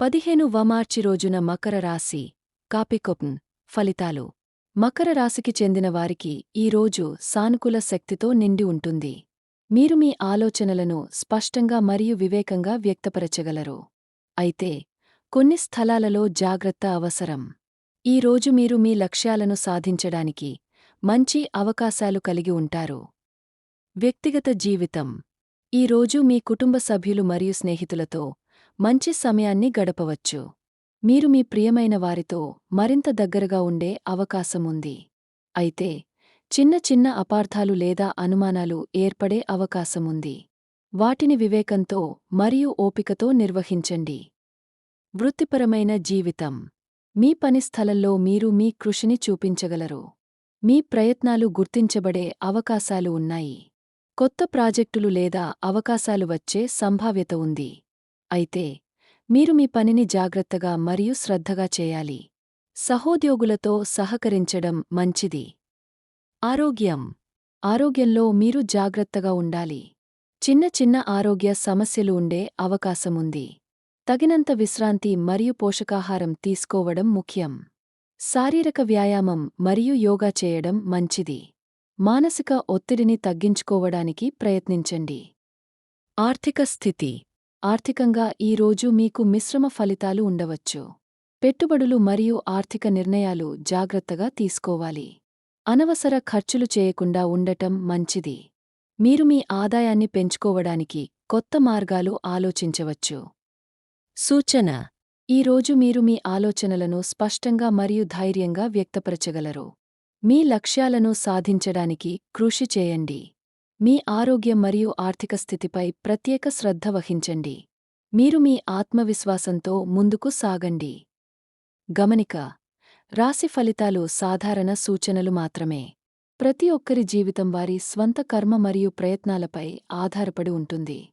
పదిహేను వమార్చి రోజున మకర రాశి కాపికొప్న్ ఫలితాలు. మకర రాశికి చెందిన వారికి ఈ రోజు సానుకూల శక్తితో నిండి ఉంటుంది. మీరు మీ ఆలోచనలను స్పష్టంగా మరియు వివేకంగా వ్యక్తపరచగలరు. అయితే కొన్ని స్థలాలలో జాగ్రత్త అవసరం. ఈ రోజు మీరు మీ లక్ష్యాలను సాధించడానికి మంచి అవకాశాలు కలిగి ఉంటారు. వ్యక్తిగత జీవితం. ఈ రోజు మీ కుటుంబ సభ్యులు మరియు స్నేహితులతో మంచి సమయాన్ని గడపవచ్చు. మీరు మీ ప్రియమైన వారితో మరింత దగ్గరగా ఉండే అవకాశముంది. అయితే చిన్న చిన్న అపార్థాలు లేదా అనుమానాలు ఏర్పడే అవకాశముంది. వాటిని వివేకంతో మరియు ఓపికతో నిర్వహించండి. వృత్తిపరమైన జీవితం. మీ పని స్థలంలో మీరు మీ కృషిని చూపించగలరు. మీ ప్రయత్నాలు గుర్తించబడే అవకాశాలు ఉన్నాయి. కొత్త ప్రాజెక్టులు లేదా అవకాశాలు వచ్చే సంభావ్యత ఉంది. అయితే మీరు మీ పనిని జాగ్రత్తగా మరియు శ్రద్ధగా చేయాలి. సహోద్యోగులతో సహకరించడం మంచిది. ఆరోగ్యం. ఆరోగ్యంలో మీరు జాగ్రత్తగా ఉండాలి. చిన్న చిన్న ఆరోగ్య సమస్యలు ఉండే అవకాశముంది తగినంత విశ్రాంతి మరియు పోషకాహారం తీసుకోవడం ముఖ్యం. శారీరక వ్యాయామం మరియు యోగా చేయడం మంచిది. మానసిక ఒత్తిడిని తగ్గించుకోవడానికి ప్రయత్నించండి. ఆర్థిక స్థితి. ఆర్థికంగా ఈ రోజు మీకు మిశ్రమ ఫలితాలు ఉండవచ్చు. పెట్టుబడులు మరియు ఆర్థిక నిర్ణయాలు జాగ్రత్తగా తీసుకోవాలి. అనవసర ఖర్చులు చేయకుండా ఉండటం మంచిది. మీరు మీ ఆదాయాన్ని పెంచుకోవడానికి కొత్త మార్గాలు ఆలోచించవచ్చు. సూచన. ఈ రోజు మీరు మీ ఆలోచనలను స్పష్టంగా మరియు ధైర్యంగా వ్యక్తపరచగలరు. మీ లక్ష్యాలను సాధించడానికి కృషి చేయండి. మీ ఆరోగ్యం మరియు ఆర్థిక స్థితిపై ప్రత్యేక శ్రద్ధ వహించండి. మీరు మీ ఆత్మవిశ్వాసంతో ముందుకు సాగండి. గమనిక రాశి ఫలితాలు సాధారణ సూచనలు మాత్రమే. ప్రతి ఒక్కరి జీవితం వారి స్వంత కర్మ మరియు ప్రయత్నాలపై ఆధారపడి ఉంటుంది.